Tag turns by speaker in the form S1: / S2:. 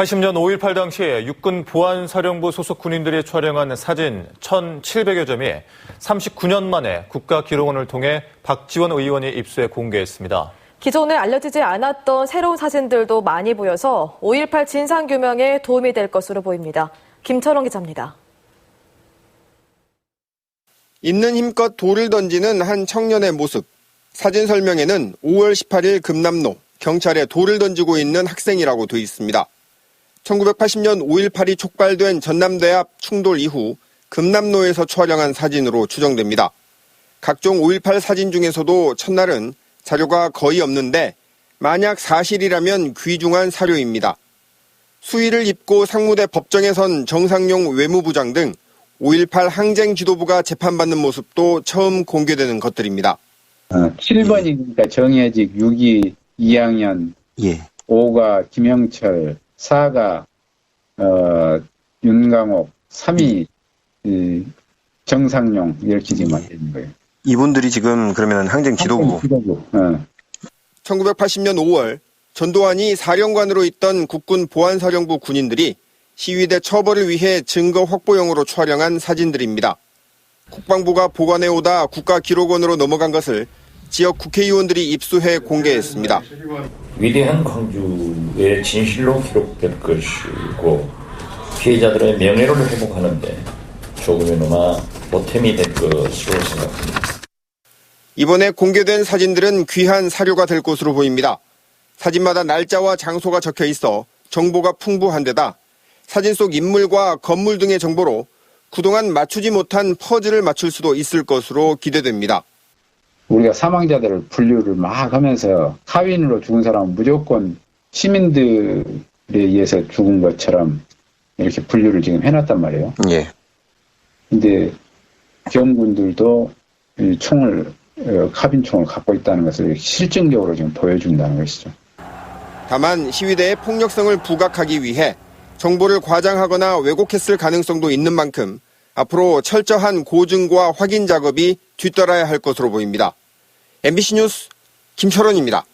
S1: 80년 5.18 당시에 육군 보안사령부 소속 군인들이 촬영한 사진 1,700여 점이 39년 만에 국가기록원을 통해 박지원 의원이 입수해 공개했습니다.
S2: 기존에 알려지지 않았던 새로운 사진들도 많이 보여서 5.18 진상규명에 도움이 될 것으로 보입니다. 김철원 기자입니다.
S3: 있는 힘껏 돌을 던지는 한 청년의 모습. 사진 설명에는 5월 18일 금남로 경찰에 돌을 던지고 있는 학생이라고 돼 있습니다. 1980년 5.18이 촉발된 전남대 앞 충돌 이후 금남로에서 촬영한 사진으로 추정됩니다. 각종 5.18 사진 중에서도 첫날은 자료가 거의 없는데 만약 사실이라면 귀중한 사료입니다. 수의를 입고 상무대 법정에 선 정상용 외무부장 등 5.18 항쟁 지도부가 재판받는 모습도 처음 공개되는 것들입니다.
S4: 어, 7번이니까 정혜직 6기 2학년,
S5: 예.
S4: 5가 김영철, 4가 어, 윤강옥, 3이 이, 정상용 이렇게 지금 안 되는 거예요.
S5: 이분들이 지금 그러면 항쟁 지도부.
S4: 지도부. 어.
S3: 1980년 5월 전두환이 사령관으로 있던 국군 보안사령부 군인들이 시위대 처벌을 위해 증거 확보용으로 촬영한 사진들입니다. 국방부가 보관해 오다 국가기록원으로 넘어간 것을 지역 국회의원들이 입수해 공개했습니다.
S6: 위대한 광주의 진실로 기록될 것이고 피해자들의 명예를 회복하는 데 조금이나마 보탬이 될 것으로 생각합니다.
S3: 이번에 공개된 사진들은 귀한 사료가 될 것으로 보입니다. 사진마다 날짜와 장소가 적혀 있어 정보가 풍부한 데다 사진 속 인물과 건물 등의 정보로 그동안 맞추지 못한 퍼즐을 맞출 수도 있을 것으로 기대됩니다.
S4: 우리가 사망자들을 분류를 막 하면서 하윈으로 죽은 사람은 무조건 시민들에 의해서 죽은 것처럼 이렇게 분류를 지금 해놨단 말이에요.
S5: 예.
S4: 근데 경군들도 이 총을 어, 카빈 총을 갖고 있다는 것을 실증적으로 지금 보여준다는 것이죠.
S3: 다만 시위대의 폭력성을 부각하기 위해 정보를 과장하거나 왜곡했을 가능성도 있는 만큼 앞으로 철저한 고증과 확인 작업이 뒤따라야 할 것으로 보입니다. MBC 뉴스 김철원입니다.